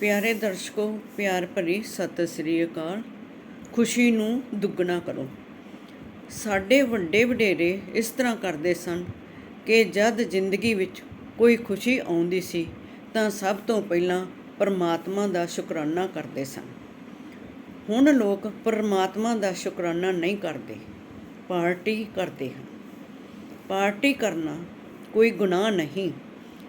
ਪਿਆਰੇ ਦਰਸ਼ਕੋ, ਪਿਆਰ ਭਰੀ ਸਤਿ ਸ੍ਰੀ ਅਕਾਲ। ਖੁਸ਼ੀ ਨੂੰ ਦੁੱਗਣਾ ਕਰੋ। ਸਾਡੇ ਵੱਡੇ ਵਡੇਰੇ ਇਸ ਤਰ੍ਹਾਂ ਕਰਦੇ ਸਨ ਕਿ ਜਦ ਜ਼ਿੰਦਗੀ ਵਿੱਚ ਕੋਈ ਖੁਸ਼ੀ ਆਉਂਦੀ ਸੀ, ਤਾਂ ਸਭ ਤੋਂ ਪਹਿਲਾਂ ਪਰਮਾਤਮਾ ਦਾ ਸ਼ੁਕਰਾਨਾ ਕਰਦੇ ਸਨ। ਹੁਣ ਲੋਕ ਪਰਮਾਤਮਾ ਦਾ ਸ਼ੁਕਰਾਨਾ ਨਹੀਂ ਕਰਦੇ, ਪਾਰਟੀ ਕਰਦੇ ਹਨ। ਪਾਰਟੀ ਕਰਨਾ ਕੋਈ ਗੁਨਾਹ ਨਹੀਂ,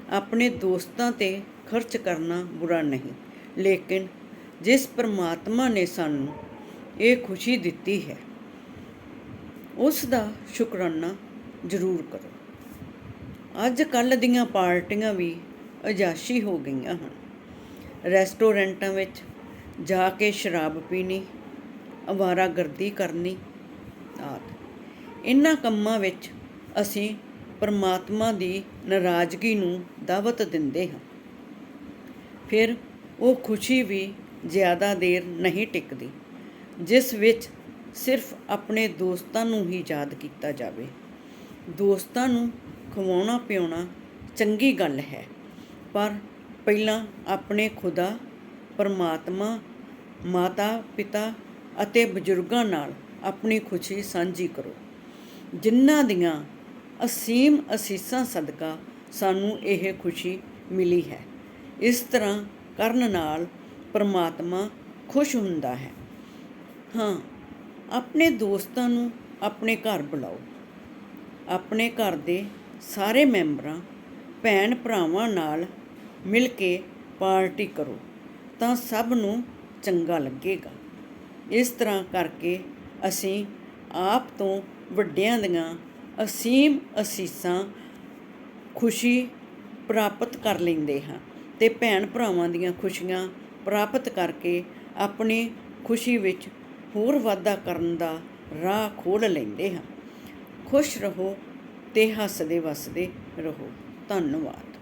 ਆਪਣੇ ਦੋਸਤਾਂ ਤੇ ਖਰਚ ਕਰਨਾ ਬੁਰਾ ਨਹੀਂ। ਲੇਕਿਨ ਜਿਸ ਪਰਮਾਤਮਾ ਨੇ ਸਾਨੂੰ ਇਹ ਖੁਸ਼ੀ ਦਿੱਤੀ ਹੈ, ਉਸ ਦਾ ਸ਼ੁਕਰਾਨਾ ਜ਼ਰੂਰ ਕਰੋ। ਅੱਜ ਕੱਲ ਦੀਆਂ ਪਾਰਟੀਆਂ ਵੀ ਅਜਾਸ਼ੀ ਹੋ ਗਈਆਂ ਹਨ। ਰੈਸਟੋਰੈਂਟਾਂ ਵਿੱਚ ਜਾ ਕੇ ਸ਼ਰਾਬ ਪੀਣੀ, ਅਵਾਰਾਗਰਦੀ ਕਰਨੀ ਆਦਿ। ਇਹਨਾਂ ਕੰਮਾਂ ਵਿੱਚ ਅਸੀਂ ਪਰਮਾਤਮਾ ਦੀ ਨਾਰਾਜ਼ਗੀ ਨੂੰ ਦਾਵਤ ਦਿੰਦੇ ਹਾਂ। ਫਿਰ ਉਹ ਖੁਸ਼ੀ ਵੀ ਜ਼ਿਆਦਾ ਦੇਰ ਨਹੀਂ ਟਿਕਦੀ, ਜਿਸ ਵਿੱਚ ਸਿਰਫ ਆਪਣੇ ਦੋਸਤਾਂ ਨੂੰ ਹੀ ਯਾਦ ਕੀਤਾ ਜਾਵੇ। ਦੋਸਤਾਂ ਨੂੰ ਖਵਾਉਣਾ ਪਿਆਉਣਾ ਚੰਗੀ ਗੱਲ ਹੈ, ਪਰ ਪਹਿਲਾਂ ਆਪਣੇ ਖੁਦਾ, ਪਰਮਾਤਮਾ ਮਾਤਾ ਪਿਤਾ ਅਤੇ ਬਜ਼ੁਰਗਾਂ ਨਾਲ ਆਪਣੀ ਖੁਸ਼ੀ ਸਾਂਝੀ ਕਰੋ। ਜਿਨ੍ਹਾਂ ਦੀਆਂ ਅਸੀਮ ਅਸੀਸਾਂ ਸਦਕਾ ਸਾਨੂੰ ਇਹ ਖੁਸ਼ੀ ਮਿਲੀ ਹੈ। ਇਸ ਤਰ੍ਹਾਂ ਕਰਨ ਨਾਲ ਪਰਮਾਤਮਾ ਖੁਸ਼ ਹੁੰਦਾ ਹੈ। ਹਾਂ, ਆਪਣੇ ਦੋਸਤਾਂ ਨੂੰ ਆਪਣੇ ਘਰ ਬੁਲਾਓ। ਆਪਣੇ ਘਰ ਦੇ ਸਾਰੇ ਮੈਂਬਰਾਂ, ਭੈਣ ਭਰਾਵਾਂ ਨਾਲ ਮਿਲ ਕੇ ਪਾਰਟੀ ਕਰੋ ਤਾਂ ਸਭ ਨੂੰ ਚੰਗਾ ਲੱਗੇਗਾ। ਇਸ ਤਰ੍ਹਾਂ ਕਰਕੇ ਅਸੀਂ ਆਪ ਤੋਂ ਵੱਡਿਆਂ ਦੀਆਂ ਅਸੀਮ ਅਸੀਸਾਂ ਖੁਸ਼ੀ ਪ੍ਰਾਪਤ ਕਰ ਲੈਂਦੇ ਹਾਂ। ਅਤੇ ਭੈਣ ਭਰਾਵਾਂ ਦੀਆਂ ਖੁਸ਼ੀਆਂ ਪ੍ਰਾਪਤ ਕਰਕੇ ਆਪਣੀ ਖੁਸ਼ੀ ਵਿੱਚ ਹੋਰ ਵਾਧਾ ਕਰਨ ਦਾ ਰਾਹ ਖੋਲ੍ਹ ਲੈਂਦੇ ਹਾਂ। ਖੁਸ਼ ਰਹੋ ਤੇ ਹੱਸਦੇ ਵਸਦੇ ਰਹੋ। ਧੰਨਵਾਦ।